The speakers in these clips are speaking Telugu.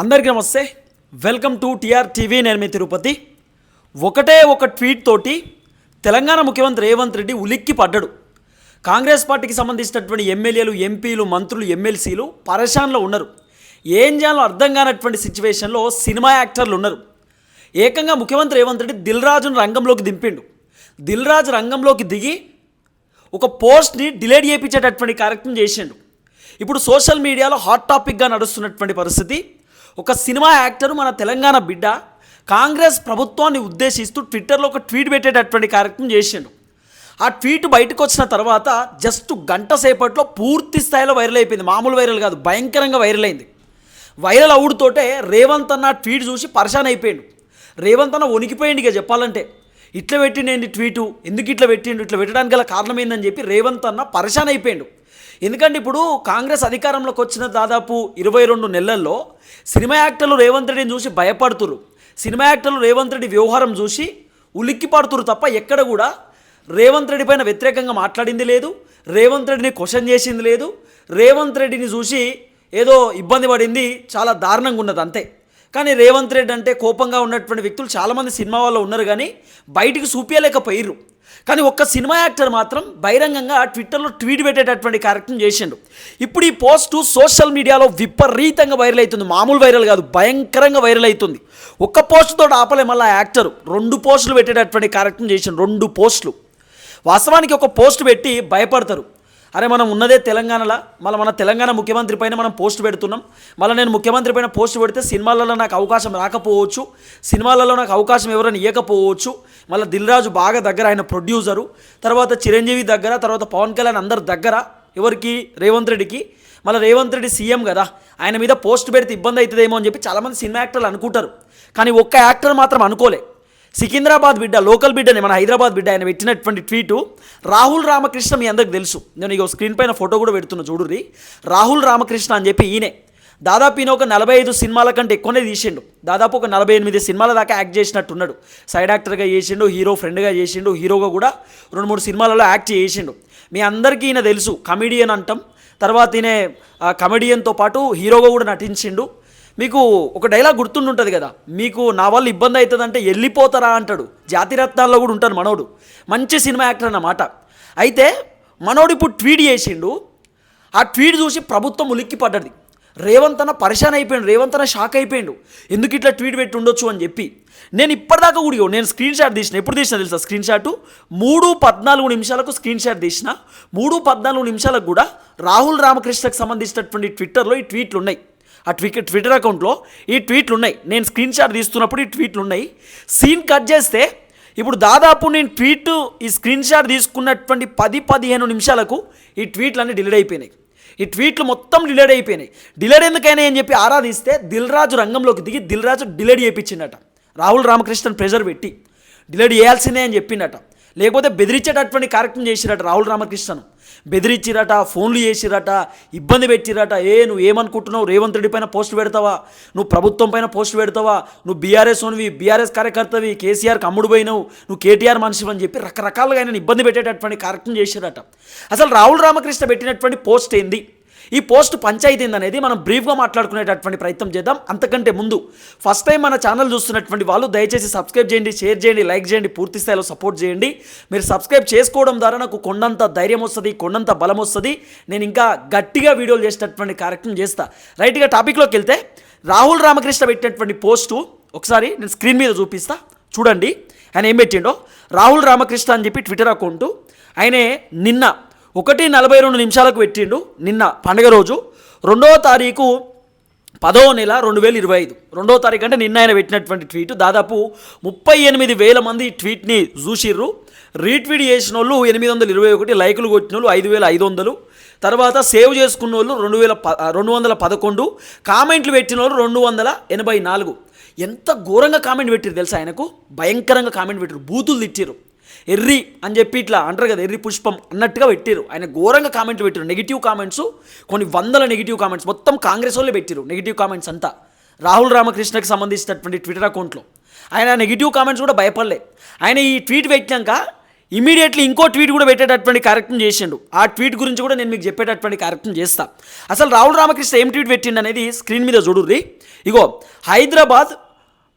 అందరికీ నమస్తే. వెల్కమ్ టు టిఆర్ టీవీ నేను మీ తిరుపతి. ఒకటే ఒక ట్వీట్ తోటి తెలంగాణ ముఖ్యమంత్రి రేవంత్ రెడ్డి ఉలిక్కి పడ్డాడు. కాంగ్రెస్ పార్టీకి సంబంధించినటువంటి ఎమ్మెల్యేలు ఎంపీలు మంత్రులు ఎమ్మెల్సీలు పరేషాన్లో ఉన్నారు. ఏం చేయాలో అర్థం కానటువంటి సిచ్యువేషన్లో సినిమా యాక్టర్లు ఉన్నారు. ఏకంగా ముఖ్యమంత్రి రేవంత్ రెడ్డి దిల్ రాజును రంగంలోకి దింపిండు. దిల్ రాజు రంగంలోకి దిగి ఒక పోస్ట్ని డిలేట్ చేయించేటటువంటి కార్యక్రమం చేసిండు. ఇప్పుడు సోషల్ మీడియాలో హాట్ టాపిక్గా నడుస్తున్నటువంటి పరిస్థితి. ఒక సినిమా యాక్టర్ మన తెలంగాణ బిడ్డ. కాంగ్రెస్ ప్రభుత్వాన్ని ఉద్దేశిస్తూ ట్విట్టర్లో ఒక ట్వీట్ పెట్టేటటువంటి కార్యక్రమం చేసిండు. ఆ ట్వీట్ బయటకు వచ్చిన తర్వాత జస్ట్ గంట సేపట్లో పూర్తి స్థాయిలో వైరల్ అయిపోయింది. మామూలు వైరల్ కాదు భయంకరంగా వైరల్ అయింది. వైరల్ అవుడుతోటే రేవంత్ అన్న ట్వీట్ చూసి పరేషాన్ అయిపోయాడు. రేవంత్ అన్న వణికిపోయింది ఇక చెప్పాలంటే. ఇట్లా పెట్టిండేంది ట్వీటు? ఎందుకు ఇట్లా పెట్టిండు? ఇట్లా పెట్టడానికి గల కారణం ఏందని చెప్పి రేవంత్ అన్న పరేషాన్ అయిపోయాడు. ఎందుకంటే ఇప్పుడు కాంగ్రెస్ అధికారంలోకి వచ్చిన దాదాపు ఇరవై రెండు నెలల్లో సినిమా యాక్టర్లు రేవంత్ రెడ్డిని చూసి భయపడుతురు సినిమా యాక్టర్లు రేవంత్ రెడ్డి వ్యవహారం చూసి ఉలిక్కిపడుతురు తప్ప ఎక్కడ కూడా రేవంత్ రెడ్డి పైన వ్యతిరేకంగా మాట్లాడింది లేదు రేవంత్ రెడ్డిని క్వశ్చన్ చేసింది లేదు రేవంత్ రెడ్డిని చూసి ఏదో ఇబ్బంది పడింది చాలా దారుణంగా ఉన్నది అంతే. కానీ రేవంత్ రెడ్డి అంటే కోపంగా ఉన్నటువంటి వ్యక్తులు చాలామంది సినిమా వాళ్ళు ఉన్నారు కానీ బయటికి చూపించలేకపోయిర్రు కానీ ఒక్క సినిమా యాక్టర్ మాత్రం బహిరంగంగా ట్విట్టర్లో ట్వీట్ పెట్టేటటువంటి కార్యక్రమం చేసిండు. ఇప్పుడు ఈ పోస్ట్ సోషల్ మీడియాలో విపరీతంగా వైరల్ అవుతుంది. మామూలు వైరల్ కాదు భయంకరంగా వైరల్ అవుతుంది. ఒక్క పోస్టుతో ఆపలే మళ్ళీ యాక్టర్. రెండు పోస్టులు పెట్టేటటువంటి కార్యక్రమం చేసిండు. రెండు పోస్టులు. వాస్తవానికి ఒక పోస్ట్ పెట్టి భయపడతారు. అరే మనం ఉన్నదే తెలంగాణలో? మళ్ళీ మన తెలంగాణ ముఖ్యమంత్రి పైన మనం పోస్ట్ పెడుతున్నాం. మళ్ళీ నేను ముఖ్యమంత్రి పైన పోస్ట్ పెడితే సినిమాలలో నాకు అవకాశం రాకపోవచ్చు. సినిమాలలో నాకు అవకాశం ఎవరైనా ఇవ్వకపోవచ్చు మళ్ళీ దిల్ రాజు బాగా దగ్గర ఆయన ప్రొడ్యూసరు. తర్వాత చిరంజీవి దగ్గర తర్వాత పవన్ కళ్యాణ్ అందరి దగ్గర ఎవరికి? రేవంత్ రెడ్డికి. మళ్ళీ రేవంత్ రెడ్డి సీఎం కదా ఆయన మీద పోస్ట్ పెడితే ఇబ్బంది అవుతుందేమో అని చెప్పి చాలామంది సినిమా యాక్టర్లు అనుకుంటారు. కానీ ఒక్క యాక్టర్ మాత్రం అనుకోలే. సికింద్రాబాద్ బిడ్డ లోకల్ బిడ్డని మన హైదరాబాద్ బిడ్డ ఆయన పెట్టినటువంటి ట్వీటు రాహుల్ రామకృష్ణ మీ అందరికి తెలుసు. నేను ఇక స్క్రీన్ పైన ఫోటో కూడా పెడుతున్నా చూడుర్రి. రాహుల్ రామకృష్ణ అని చెప్పి ఈయనే దాదాపు ఈయన ఒక నలభై ఐదు సినిమాల కంటే ఎక్కువనే తీసిండు. దాదాపు ఒక నలభై ఎనిమిది సినిమాల దాకా యాక్ట్ చేసినట్టున్నాడు. సైడ్ యాక్టర్గా చేసిండు హీరో ఫ్రెండ్గా చేసిండు హీరోగా కూడా రెండు మూడు సినిమాలలో యాక్ట్ చేసిండు. మీ అందరికీ ఈయన తెలుసు కమెడియన్ అంటాం. తర్వాత ఈయన కమెడియన్తో పాటు హీరోగా కూడా నటించిండు. మీకు ఒక డైలాగ్ గుర్తుండుంటుంది కదా మీకు నా వల్ల ఇబ్బంది అవుతుందంటే వెళ్ళిపోతారా అంటాడు. జాతిరత్నాల్లో కూడా ఉంటాడు మనోడు. మంచి సినిమా యాక్టర్ అన్నమాట. అయితే మనోడు ఇప్పుడు ట్వీట్ చేసిండు. ఆ ట్వీట్ చూసి ప్రభుత్వం ఉలిక్కి పడ్డది. రేవంత్ అన్న పరిశాన్ అయిపోయాడు రేవంత్ అన్న షాక్ అయిపోయాడు. ఎందుకు ఇట్లా ట్వీట్ పెట్టి ఉండొచ్చు అని చెప్పి. నేను ఇప్పటిదాకా కూడా నేను స్క్రీన్ షాట్ తీసిన ఎప్పుడు తీసిన తెలుసా స్క్రీన్ షాట్? మూడు పద్నాలుగు నిమిషాలకు స్క్రీన్ షాట్ తీసిన. మూడు పద్నాలుగు నిమిషాలకు కూడా రాహుల్ రామకృష్ణకు సంబంధించినటువంటి ట్విట్టర్లో ఈ ట్వీట్లు ఉన్నాయి. ఆ ట్వీట్ ట్విట్టర్ అకౌంట్లో ఈ ట్వీట్లు ఉన్నాయి. నేను స్క్రీన్ షాట్ తీస్తున్నప్పుడు ఈ ట్వీట్లు ఉన్నాయి. సీన్ కట్ చేస్తే ఇప్పుడు దాదాపు నేను ట్వీట్ ఈ స్క్రీన్ షాట్ తీసుకున్నటువంటి పది పదిహేను నిమిషాలకు ఈ ట్వీట్లన్నీ డిలీట్ అయిపోయినాయి. ఈ ట్వీట్లు మొత్తం డిలేట్ అయిపోయినాయి. డిలేడ్ ఎందుకైనా అని చెప్పి ఆరాధిస్తే దిల్ రాజు రంగంలోకి దిగి దిల్ రాజు డిలేట్ చేయించిండట. రాహుల్ రామకృష్ణన్ ప్రెజర్ పెట్టి. డిలేట్ చేయాల్సిందే అని చెప్పిండట. లేకపోతే బెదిరించేటటువంటి కార్యక్రమం చేసిరట రాహుల్ రామకృష్ణను. బెదిరించిరట ఫోన్లు చేసిరట ఇబ్బంది పెట్టిరట. ఏ నువ్వు ఏమనుకుంటున్నావు? రేవంత్ రెడ్డి పైన పోస్ట్ పెడతావా? నువ్వు ప్రభుత్వం పైన పోస్ట్ పెడతావా? నువ్వు బీఆర్ఎస్ ఓన్వి బీఆర్ఎస్ కార్యకర్తవి కేసీఆర్కి అమ్ముడు పోయినావు నువ్వు కేటీఆర్ మనిషి అని చెప్పి రకరకాలుగా ఆయన ఇబ్బంది పెట్టేటటువంటి కార్యక్రమం చేసిరట. అసలు రాహుల్ రామకృష్ణ పెట్టినటువంటి పోస్ట్ ఏంది? ఈ పోస్ట్ పంచాయతీ అనేది మనం బ్రీఫ్గా మాట్లాడుకునేటటువంటి ప్రయత్నం చేద్దాం. అంతకంటే ముందు ఫస్ట్ టైం మన ఛానల్ చూస్తున్నటువంటి వాళ్ళు దయచేసి సబ్స్క్రైబ్ చేయండి షేర్ చేయండి లైక్ చేయండి పూర్తి స్థాయిలో సపోర్ట్ చేయండి. మీరు సబ్స్క్రైబ్ చేసుకోవడం ద్వారా నాకు కొండంత ధైర్యం వస్తుంది కొండంత బలం వస్తుంది. నేను ఇంకా గట్టిగా వీడియోలు చేసేటటువంటి కార్యక్రమం చేస్తా. రైట్గా టాపిక్లోకి వెళ్తే రాహుల్ రామకృష్ణ పెట్టినటువంటి పోస్టు ఒకసారి నేను స్క్రీన్ మీద చూపిస్తా చూడండి. ఆయన ఏం పెట్టిండో? రాహుల్ రామకృష్ణ అని చెప్పి ట్విట్టర్ అకౌంటు ఆయనే నిన్న ఒకటి నలభై రెండు నిమిషాలకు పెట్టిండు నిన్న పండగ రోజు. రెండవ తారీఖు పదో నెల రెండు వేల ఇరవై ఐదు. రెండవ తారీఖు అంటే నిన్న ఆయన పెట్టినటువంటి ట్వీట్. దాదాపు ముప్పై ఎనిమిది వేల మంది ట్వీట్ని చూసిర్రు. రీట్వీట్ చేసిన వాళ్ళు ఎనిమిది వందల ఇరవై ఒకటి లైకులు కొట్టిన వాళ్ళు ఐదు వేల ఐదు వందలు. తర్వాత సేవ్ చేసుకున్న వాళ్ళు రెండు వేల ప రెండు వందల పదకొండు. కామెంట్లు పెట్టిన వాళ్ళు రెండు వందల ఎనభై నాలుగు. ఎంత ఘోరంగా కామెంట్ పెట్టారు తెలుసా ఆయనకు? భయంకరంగా కామెంట్ పెట్టారు బూతులు తిట్టారు ఎర్రి అని చెప్పి ఇట్లా అంటారు కదా ఎర్రి పుష్పం అన్నట్టుగా పెట్టారు ఆయన ఘోరంగా కామెంట్లు పెట్టారు నెగిటివ్ కామెంట్స్ కొన్ని వందల నెగిటివ్ కామెంట్స్ మొత్తం కాంగ్రెస్ వాళ్ళే పెట్టారు నెగిటివ్ కామెంట్స్ అంతా. రాహుల్ రామకృష్ణకి సంబంధించినటువంటి ట్విట్టర్ అకౌంట్లో ఆయన నెగిటివ్ కామెంట్స్ కూడా భయపడలే. ఆయన ఈ ట్వీట్ పెట్టినాక ఇమీడియట్లీ ఇంకో ట్వీట్ కూడా పెట్టేటటువంటి కార్యక్రమం చేసిండు. ఆ ట్వీట్ గురించి కూడా నేను మీకు చెప్పేటటువంటి కార్యక్రమం చేస్తా. అసలు రాహుల్ రామకృష్ణ ఏం ట్వీట్ పెట్టిండు అనేది స్క్రీన్ మీద చూడుర్రి. ఇగో హైదరాబాద్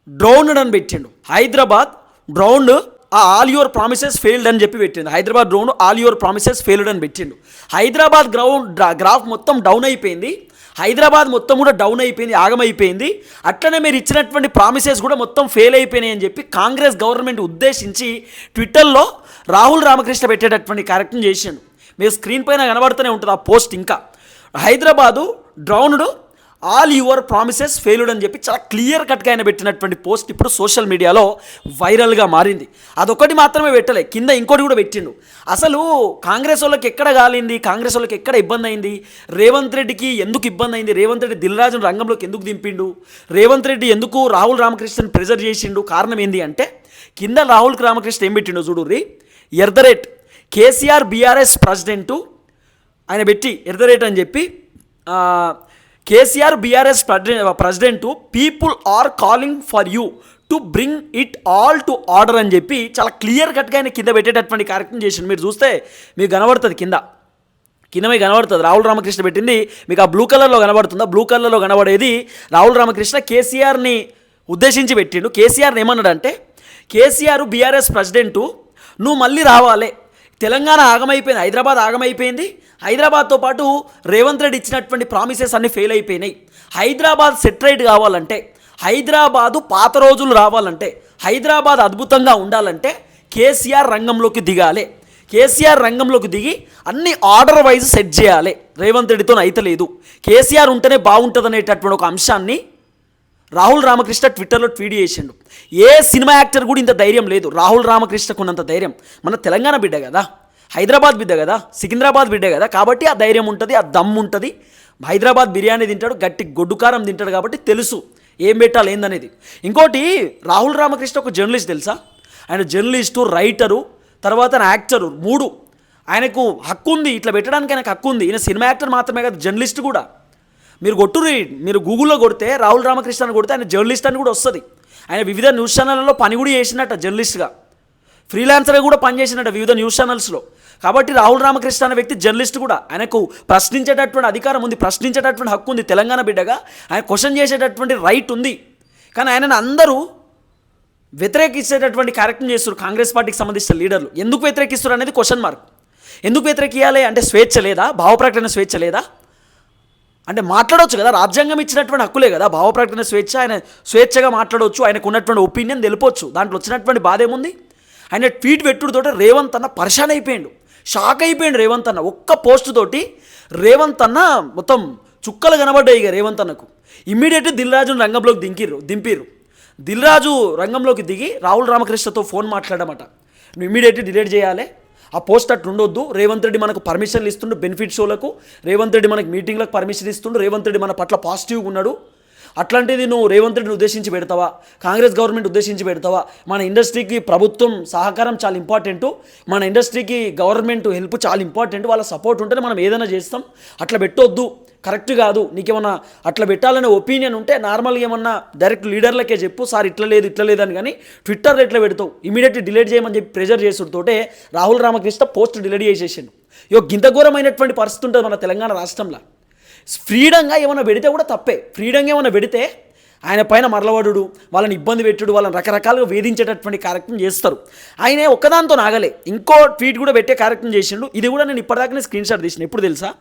డ్రౌండ్ అని పెట్టిండు. హైదరాబాద్ డ్రౌండ్ ఆ ఆల్ యువర్ ప్రామిసెస్ ఫెయిల్డ్ అని చెప్పి పెట్టిండు. Hyderabad ground all your promises failed అని పెట్టిండు. హైదరాబాద్ గ్రౌండ్ గ్రాఫ్ మొత్తం డౌన్ అయిపోయింది. హైదరాబాద్ మొత్తం కూడా డౌన్ అయిపోయింది ఆగమైపోయింది. అట్లనే మీరు ఇచ్చినటువంటి ప్రామిసెస్ కూడా మొత్తం ఫెయిల్ అయిపోయినాయి అని చెప్పి కాంగ్రెస్ గవర్నమెంట్ ఉద్దేశించి ట్విట్టర్లో రాహుల్ రామకృష్ణ పెట్టేటటువంటి కార్యక్రమం చేసిండు. మీరు స్క్రీన్ పైన కనబడుతూనే ఉంటుంది ఆ పోస్ట్ ఇంకా. Hyderabad drowned all your promises failed అని చెప్పి చాలా క్లియర్ కట్గా ఆయన పెట్టినటువంటి పోస్ట్ ఇప్పుడు సోషల్ మీడియాలో వైరల్గా మారింది. అదొకటి మాత్రమే పెట్టలే కింద ఇంకోటి కూడా పెట్టిండు. అసలు కాంగ్రెస్ వాళ్ళకి ఎక్కడ కాలింది కాంగ్రెస్ వాళ్ళకి ఎక్కడ ఇబ్బంది అయింది రేవంత్ రెడ్డికి ఎందుకు ఇబ్బంది అయింది రేవంత్ రెడ్డి దిల్రాజును రంగంలోకి ఎందుకు దింపిండు రేవంత్ రెడ్డి ఎందుకు రాహుల్ రామకృష్ణన్ ప్రెజర్ చేసిండు కారణం ఏంది అంటే కింద రాహుల్ రామకృష్ణ ఏం పెట్టిండో రీ at the rate KCR BRS president ఆయన పెట్టి ఎట్ ద రేట్ అని చెప్పి KCR BRS president people are calling for you to bring it all to order అని చెప్పి చాలా క్లియర్ కట్గా ఆయన కింద పెట్టేటటువంటి కార్యక్రమం చేసిండు. మీరు చూస్తే మీకు కనబడుతుంది కింద. కింద మీకు కనబడుతుంది. రాహుల్ రామకృష్ణ పెట్టింది. మీకు ఆ బ్లూ కలర్లో కనబడుతుందా? బ్లూ కలర్లో కనబడేది రాహుల్ రామకృష్ణ కేసీఆర్ని ఉద్దేశించి పెట్టిండు. కేసీఆర్ని ఏమన్నాడంటే కేసీఆర్ బీఆర్ఎస్ ప్రెసిడెంటు నువ్వు మళ్ళీ రావాలి. తెలంగాణ ఆగమైపోయింది హైదరాబాద్ ఆగమైపోయింది. హైదరాబాద్తో పాటు రేవంత్ రెడ్డి ఇచ్చినటువంటి ప్రామిసెస్ అన్నీ ఫెయిల్ అయిపోయినాయి. హైదరాబాద్ సెటరైట్ కావాలంటే హైదరాబాదు పాత రోజులు రావాలంటే హైదరాబాద్ అద్భుతంగా ఉండాలంటే కేసీఆర్ రంగంలోకి దిగాలి. కేసీఆర్ రంగంలోకి దిగి అన్ని ఆర్డర్ వైజ్ సెట్ చేయాలి. రేవంత్ రెడ్డితో అయితే లేదు కేసీఆర్ ఉంటేనే బాగుంటుంది అనేటటువంటి ఒక అంశాన్ని రాహుల్ రామకృష్ణ ట్విట్టర్లో ట్వీట్ చేసిండు. ఏ సినిమా యాక్టర్ కూడా ఇంత ధైర్యం లేదు. రాహుల్ రామకృష్ణకు ఉన్నంత ధైర్యం. మన తెలంగాణ బిడ్డ కదా. హైదరాబాద్ బిడ్డ కదా. సికింద్రాబాద్ బిడ్డ కదా. కాబట్టి ఆ ధైర్యం ఉంటుంది ఆ దమ్ము ఉంటుంది. హైదరాబాద్ బిర్యానీ తింటాడు గట్టి గొడ్డుకారం తింటాడు కాబట్టి తెలుసు ఏం పెట్టాలి ఏందనేది. ఇంకోటి రాహుల్ రామకృష్ణ ఒక జర్నలిస్ట్ తెలుసా? ఆయన జర్నలిస్టు రైటరు తర్వాత యాక్టరు మూడు. ఆయనకు హక్కు ఉంది ఇట్లా పెట్టడానికి ఆయనకు హక్కు ఉంది ఈయన సినిమా యాక్టర్ మాత్రమే కాదు జర్నలిస్ట్ కూడా. మీరు కొట్టుర్రి మీరు గూగుల్లో కొడితే రాహుల్ రామకృష్ణ అని కొడితే ఆయన జర్నలిస్ట్ అని కూడా వస్తుంది. ఆయన వివిధ న్యూస్ ఛానళ్ళలో పని కూడా చేసినట్ట జర్నలిస్ట్గా. ఫ్రీలాన్సర్గా కూడా పనిచేసినట్ట వివిధ న్యూస్ ఛానల్స్లో. కాబట్టి రాహుల్ రామకృష్ణ అనే వ్యక్తి జర్నలిస్ట్ కూడా ఆయనకు ప్రశ్నించేటటువంటి అధికారం ఉంది ప్రశ్నించేటటువంటి హక్కు ఉంది తెలంగాణ బిడ్డగా. ఆయన క్వశ్చన్ చేసేటటువంటి రైట్ ఉంది. కానీ ఆయనను అందరూ వ్యతిరేకించేటటువంటి కార్యక్రమం చేస్తారు కాంగ్రెస్ పార్టీకి సంబంధించిన లీడర్లు. ఎందుకు వ్యతిరేకిస్తారు అనేది క్వశ్చన్ మార్క్ ఎందుకు వ్యతిరేకియాలి అంటే స్వేచ్ఛ లేదా? భావ ప్రకటన స్వేచ్ఛ లేదా? అంటే మాట్లాడవచ్చు కదా రాజ్యాంగం ఇచ్చినటువంటి హక్కులే కదా భావ ప్రకటన స్వేచ్ఛ ఆయన స్వేచ్ఛగా మాట్లాడవచ్చు ఆయనకు ఉన్నటువంటి ఒపీనియన్ తెలిపొచ్చు దాంట్లో వచ్చినటువంటి బాధ ఏముంది? ఆయన ట్వీట్ పెట్టుడుతోటి రేవంత్ అన్న పరిశాన్ అయిపోయాడు షాక్ అయిపోయాడు రేవంత్ అన్న ఒక్క పోస్ట్ తోటి రేవంత్ అన్న మొత్తం చుక్కలు కనబడ్డాయి ఇక రేవంత్ అన్నకు. ఇమ్మీడియట్గా దిల్రాజును రంగంలోకి దింకిర్రు దింపిర్రు. దిల్రాజు రంగంలోకి దిగి రాహుల్ రామకృష్ణతో ఫోన్ మాట్లాడమట నువ్వు ఇమ్మీడియట్గా డిలీట్ చేయాలి ఆ పోస్ట్ అట్లా ఉండొద్దు. రేవంత్ రెడ్డి మనకు పర్మిషన్లు ఇస్తుండు బెనిఫిట్ షోలకు. రేవంత్ రెడ్డి మనకు మీటింగ్లకు పర్మిషన్ ఇస్తుండు. రేవంత్ రెడ్డి మన పట్ల పాజిటివ్గా ఉన్నాడు. అట్లాంటిది నువ్వు రేవంత్ రెడ్డిని ఉద్దేశించి పెడతావా? కాంగ్రెస్ గవర్నమెంట్ ఉద్దేశించి పెడతావా? మన ఇండస్ట్రీకి ప్రభుత్వం సహకారం చాలా ఇంపార్టెంట్. మన ఇండస్ట్రీకి గవర్నమెంట్ హెల్ప్ చాలా ఇంపార్టెంట్. వాళ్ళ సపోర్ట్ ఉంటేనే మనం ఏదైనా చేస్తాం. అట్లా పెట్టొద్దు. కరెక్ట్ కాదు. నీకేమన్నా అట్లా పెట్టాలనే ఒపీనియన్ ఉంటే నార్మల్గా ఏమన్నా డైరెక్ట్ లీడర్లకే చెప్పు. సార్ ఇట్లా లేదు ఇట్లా లేదని కానీ ట్విట్టర్లో ఎట్లా పెడతావు? ఇమీడియట్లీ డిలీట్ చేయమని చెప్పి ప్రెజర్ చేసుడుతోటే రాహుల్ రామకృష్ణ పోస్ట్ డిలీట్ చేసేసాడు. ఇక గింత ఘోరమైనటువంటి పరిస్థితి ఉంటుంది మన తెలంగాణ రాష్ట్రంలో. ఫ్రీడంగా ఏమైనా పెడితే కూడా తప్పే. ఫ్రీడంగా ఏమైనా పెడితే ఆయన పైన మరలవడు వాళ్ళని ఇబ్బంది పెట్టుడు వాళ్ళని రకరకాలుగా వేధించేటటువంటి కార్యక్రమం చేస్తారు. ఆయనే ఒక్కదాంతో నాగలే. ఇంకో ట్వీట్ కూడా పెట్టే కార్యక్రమం చేసిండు. ఇది కూడా నేను ఇప్పటిదాకా స్క్రీన్ షాట్ తీసిన. ఎప్పుడు తెలుసా?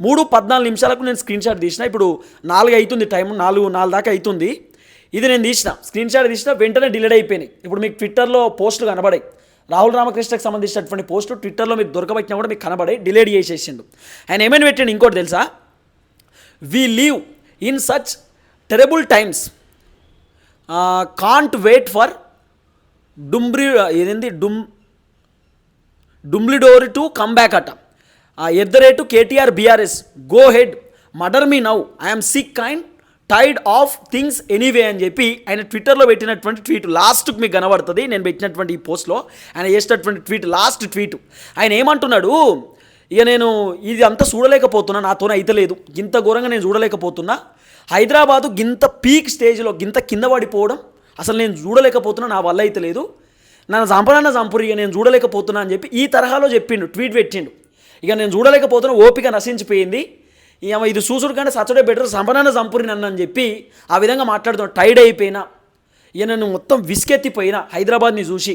మూడు పద్నాలుగు నిమిషాలకు నేను స్క్రీన్ షాట్ తీసిన. ఇప్పుడు నాలుగు అవుతుంది టైం నాలుగు నాలుగు దాకా అవుతుంది ఇది నేను తీసిన. స్క్రీన్ షాట్ తీసిన వెంటనే డిలీట్ అయిపోయినాయి. ఇప్పుడు మీకు ట్విట్టర్లో పోస్టులు కనబడాయి. రాహుల్ రామకృష్ణకి సంబంధించినటువంటి పోస్టు ట్విట్టర్లో మీరు దొరకబట్టినా కూడా మీకు కనబడాయి. డిలీట్ చేసేసిండు. ఆయన ఏమైనా పెట్టండి ఇంకోటి తెలుసా? We leave in such terrible times can't wait for డుంబ్రి ఏదేంది డుమ్ డుమ్లిడోర్ టు కమ్ బ్యాక్ అట. At the rate KTR BRS go head murder me now I'm sick kind Tide of things anyway అని చెప్పి ఆయన ట్విట్టర్లో పెట్టినటువంటి ట్వీట్ లాస్ట్కి మీకు కనబడుతుంది. నేను పెట్టినటువంటి ఈ పోస్ట్లో ఆయన చేసినటువంటి ట్వీట్ లాస్ట్ ట్వీట్ ఆయన ఏమంటున్నాడు? ఇక నేను ఇది అంతా చూడలేకపోతున్నా నాతోనే అయితలేదు ఇంత ఘోరంగా నేను చూడలేకపోతున్నా. హైదరాబాదు గింత పీక్ స్టేజ్లో గింత కింద పడిపోవడం అసలు నేను చూడలేకపోతున్నా నా వల్ల అయితే లేదు. నన్ను చంపనన్న చంపురు నేను చూడలేకపోతున్నా అని చెప్పి ఈ తరహాలో చెప్పిండు ట్వీట్ పెట్టిండు. ఇక నేను చూడలేకపోతున్నా ఓపిక నశించిపోయింది. ఇక ఇది చూసుడు కంటే సచ్చడే బెటర్ సంపనన్న చంపురి నన్ను అని చెప్పి ఆ విధంగా మాట్లాడుతున్నా టైడ్ అయిపోయినా. ఇక నన్ను మొత్తం విసికెత్తిపోయినా హైదరాబాద్ని చూసి.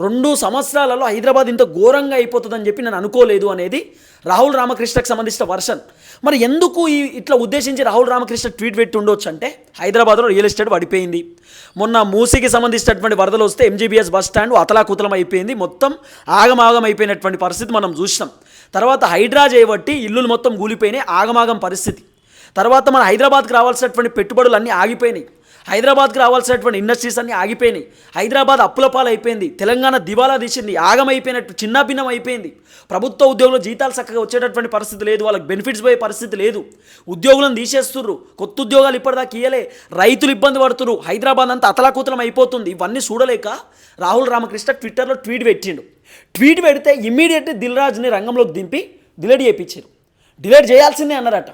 రెండు సంవత్సరాలలో హైదరాబాద్ ఇంత ఘోరంగా అయిపోతుందని చెప్పి నేను అనుకోలేదు అనేది రాహుల్ రామకృష్ణకు సంబంధించిన వర్షన్. మరి ఎందుకు ఈ ఇట్లా ఉద్దేశించి రాహుల్ రామకృష్ణ ట్వీట్ పెట్టి ఉండొచ్చు అంటే హైదరాబాద్లో రియల్ ఎస్టేట్ పడిపోయింది. మొన్న మూసీకి సంబంధించినటువంటి వరదలు వస్తే ఎంజీబీఎస్ బస్ స్టాండ్ అతలాకుతలం అయిపోయింది. మొత్తం ఆగమాగం అయిపోయినటువంటి పరిస్థితి మనం చూసినాం. తర్వాత హైడ్రా చేయబట్టి ఇల్లులు మొత్తం కూలిపోయినాయి. ఆగమాగం పరిస్థితి. తర్వాత మన హైదరాబాద్కి రావాల్సినటువంటి పెట్టుబడులు అన్నీ ఆగిపోయినాయి. హైదరాబాద్కి రావాల్సినటువంటి ఇండస్ట్రీస్ అన్నీ ఆగిపోయినాయి. హైదరాబాద్ అప్పుల పాలైపోయింది. అయిపోయింది తెలంగాణ దివాలా తీసింది. ఆగమైపోయినట్టు చిన్నాభిన్నం అయిపోయింది ప్రభుత్వ ఉద్యోగులు జీతాలు చక్కగా వచ్చేటటువంటి పరిస్థితి లేదు. వాళ్ళకి బెనిఫిట్స్ పోయే పరిస్థితి లేదు. ఉద్యోగులను తీసేస్తుర్రు. కొత్త ఉద్యోగాలు ఇప్పటిదాకా ఇయ్యలే. రైతులు ఇబ్బంది పడుతున్నారు హైదరాబాద్ అంతా అతలాకుతలం అయిపోతుంది. ఇవన్నీ చూడలేక రాహుల్ రామకృష్ణ ట్విట్టర్లో ట్వీట్ పెట్టిండు. ట్వీట్ పెడితే ఇమ్మీడియట్లీ దిల్రాజ్ని రంగంలోకి దింపి డిలేట్ చేయించారు. డిలేట్ చేయాల్సిందే అన్నారట.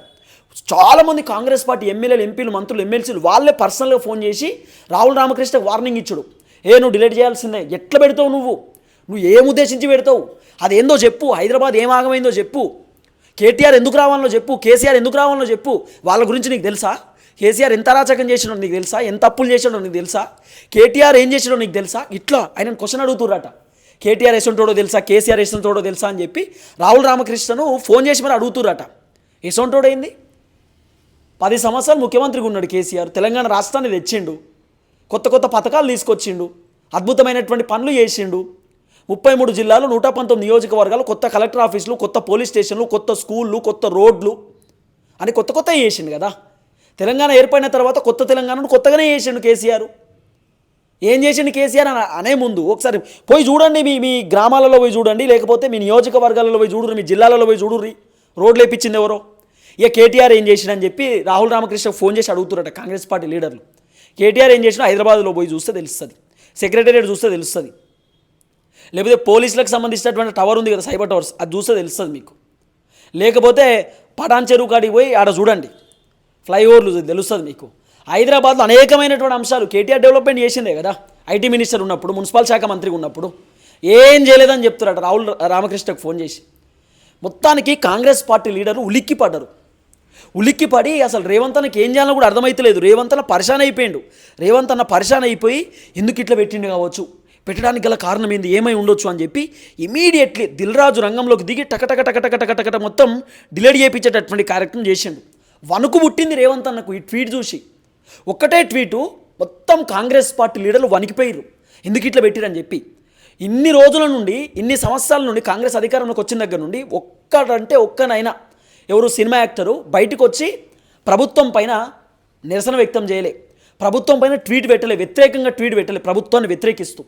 చాలామంది కాంగ్రెస్ పార్టీ ఎమ్మెల్యేలు ఎంపీలు మంత్రులు ఎమ్మెల్సీలు వాళ్ళే పర్సనల్గా ఫోన్ చేసి రాహుల్ రామకృష్ణ వార్నింగ్ ఇచ్చాడు. ఏ నువ్వు డిలీట్ చేయాల్సిందే. ఎట్లా పెడతావు నువ్వు? నువ్వు ఏం ఉద్దేశించి పెడతావు? అదేందో చెప్పు. హైదరాబాద్ ఏం ఆగమైందో చెప్పు. కేటీఆర్ ఎందుకు రావాలో చెప్పు. కేసీఆర్ ఎందుకు రావాలో చెప్పు. వాళ్ళ గురించి నీకు తెలుసా? కేసీఆర్ ఎంత అరాచకం చేసినో నీకు తెలుసా? ఎంత అప్పులు చేసినో నీకు తెలుసా? కేటీఆర్ ఏం చేసినో నీకు తెలుసా? ఇట్లా ఆయన క్వశ్చన్ అడుగుతుర్రట. కేటీఆర్ ఎసంటోడో తెలుసా? కేసీఆర్ ఎసంటోడో తెలుసా? అని చెప్పి రాహుల్ రామకృష్ణను ఫోన్ చేసి మరి అడుగుతుర్రట. ఎసొంటోడైంది? పది సంవత్సరాలు ముఖ్యమంత్రిగా ఉన్నాడు కేసీఆర్. తెలంగాణ రాష్ట్రాన్ని తెచ్చిండు. కొత్త కొత్త పథకాలు తీసుకొచ్చిండు. అద్భుతమైనటువంటి పనులు చేసిండు. ముప్పై మూడు జిల్లాలు నూట పంతొమ్మిది నియోజకవర్గాలు కొత్త కలెక్టర్ ఆఫీసులు కొత్త పోలీస్ స్టేషన్లు కొత్త స్కూళ్ళు కొత్త రోడ్లు అని కొత్త కొత్త చేసిండు కదా. తెలంగాణ ఏర్పడిన తర్వాత కొత్త తెలంగాణను కొత్తగానే చేసిండు కేసీఆర్. ఏం చేసిండు కేసీఆర్ అని అనే ముందు ఒకసారి పోయి చూడండి మీ మీ గ్రామాలలో పోయి చూడండి లేకపోతే మీ నియోజకవర్గాలలో పోయి చూడుర్రి మీ జిల్లాలలో పోయి చూడుర్రి. రోడ్లు వేపించింది ఎవరో? ఇక కేటీఆర్ ఏం చేసిండని చెప్పి రాహుల్ రామకృష్ణ ఫోన్ చేసి అడుగుతున్నారట కాంగ్రెస్ పార్టీ లీడర్లు. కేటీఆర్ ఏం చేసినా హైదరాబాద్లో పోయి చూస్తే తెలుస్తుంది. సెక్రటేరియట్ చూస్తే తెలుస్తుంది. లేకపోతే పోలీసులకు సంబంధించినటువంటి టవర్ ఉంది కదా సైబర్ టవర్స్ అది చూస్తే తెలుస్తుంది మీకు. లేకపోతే పటాన్ చెరువు కాడికి పోయి ఆడ చూడండి. ఫ్లైఓవర్లు తెలుస్తుంది మీకు. హైదరాబాద్లో అనేకమైనటువంటి అంశాలు కేటీఆర్ డెవలప్మెంట్ చేసిందే కదా. ఐటీ మినిస్టర్ ఉన్నప్పుడు మున్సిపల్ శాఖ మంత్రి ఉన్నప్పుడు. ఏం చేయలేదని చెప్తున్నారట రాహుల్ రామకృష్ణకు ఫోన్ చేసి. మొత్తానికి కాంగ్రెస్ పార్టీ లీడర్లు ఉలిక్కి ఉలిక్కిపడి ఉలిక్కి పడి అసలు రేవంత్ అన్నకి ఏం చేయాలో కూడా అర్థమైతలేదు. రేవంత్ అన్న పరిశాన్ అయిపోయిండు. రేవంత్ అన్న పరిశాన్ అయిపోయి ఎందుకు ఇట్లా పెట్టిండు కావచ్చు? పెట్టడానికి గల కారణం ఏంది? ఏమై ఉండొచ్చు అని చెప్పి ఇమీడియట్లీ దిల్రాజు రంగంలోకి దిగి టకటక టకటక టకటక మొత్తం డిలేట్ చేయించేటటువంటి కార్యక్రమం చేసిండు. వణుకు పుట్టింది రేవంత్ అన్నకు ఈ ట్వీట్ చూసి. ఒక్కటే ట్వీటు మొత్తం కాంగ్రెస్ పార్టీ లీడర్లు వణికిపోయారు ఎందుకు ఇట్లా పెట్టిరని చెప్పి. ఇన్ని రోజుల నుండి ఇన్ని సంవత్సరాల నుండి కాంగ్రెస్ అధికారంలోకి వచ్చిన దగ్గర నుండి ఒక్కడంటే ఒక్కనైనా ఎవరు సినిమా యాక్టరు బయటకు వచ్చి ప్రభుత్వం పైన నిరసన వ్యక్తం చేయలే. ప్రభుత్వం పైన ట్వీట్ పెట్టలే వ్యతిరేకంగా ట్వీట్ పెట్టలే ప్రభుత్వాన్ని వ్యతిరేకిస్తూ.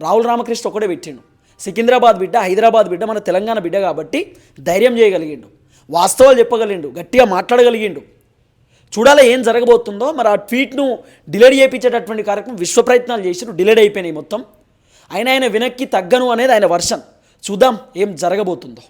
రాహుల్ రామకృష్ణ ఒకటే పెట్టిండు. సికింద్రాబాద్ బిడ్డ హైదరాబాద్ బిడ్డ మన తెలంగాణ బిడ్డ కాబట్టి ధైర్యం చేయగలిగిండు. వాస్తవాలు చెప్పగలిగిండు గట్టిగా మాట్లాడగలిగిండు. చూడాలి ఏం జరగబోతుందో మరి ఆ ట్వీట్ను డిలేడ్ చేయించేటటువంటి కార్యక్రమం విశ్వ ప్రయత్నాలు చేసిరు డిలేడ్ అయిపోయినాయి మొత్తం. అయినా ఆయన వెనక్కి తగ్గను అనేది ఆయన వర్షన్. చూద్దాం ఏం జరగబోతుందో.